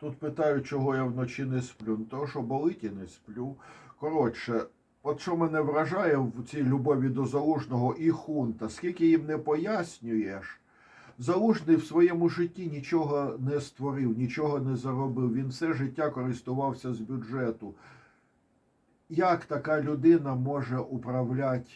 Тут питають, чого я вночі не сплю. Того, що болить і не сплю. Коротше, от що мене вражає в цій любові до залужного і хунта, скільки їм не пояснюєш, залужний в своєму житті нічого не створив, нічого не заробив. Він все життя користувався з бюджету. Як така людина може управляти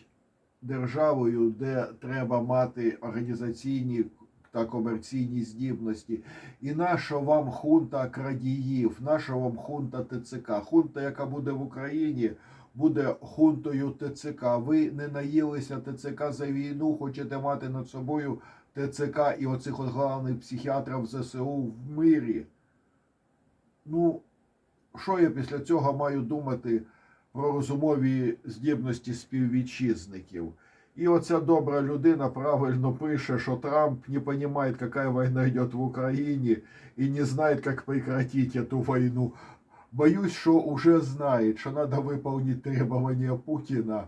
державою, де треба мати організаційні та комерційні здібності? І наша вам хунта крадіїв, наша вам хунта ТЦК. Хунта, яка буде в Україні, буде хунтою ТЦК. Ви не наїлися ТЦК за війну, хочете мати над собою ТЦК і оцих от главних психіатрів ЗСУ в мирі. Ну, що я після цього маю думати про розумові здібності співвітчизників? І оця добра людина правильно пише, що Трамп не розуміє, яка війна йде в Україні, і не знає, як прекратить эту войну. Боюсь, що уже знає, що треба виконати требування Путіна,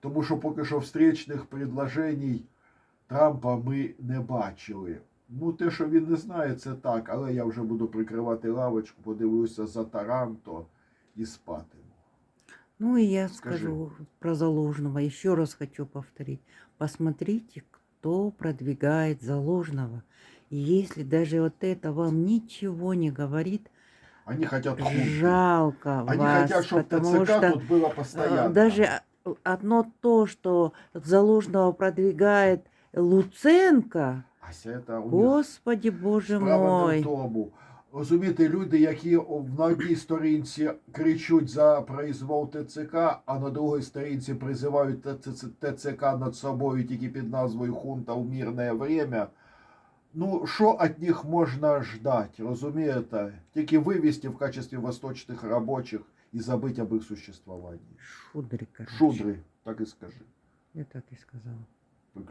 тому що поки що встречних предложений Трампа ми не бачили. Ну, те, що він не знає, це так, але я вже буду прикривати лавочку, подивлюся за Таранто і спатиму. Ну и я Скажи. скажу про Заложного, еще раз хочу повторить. Посмотрите, кто продвигает Заложного. И если даже вот это вам ничего не говорит, Они хотят жалко Они вас, хотят, чтобы потому ТЦК что тут было э, постоянно. даже одно то, что Заложного продвигает Луценко, Ася, это у Господи Боже мой. тому. Розумієте, люди, які на одній сторінці кричуть за произвол ТЦК, а на другій сторінці призивають ТЦК над собою тільки під назвою Хунта в мирне время. Ну, що від них можна ждать, розумієте? Тільки вивести в качестві восточних робочих і забити об їх существуванні. Шудри, короче. Шудри, так і скажи. Я так и сказала.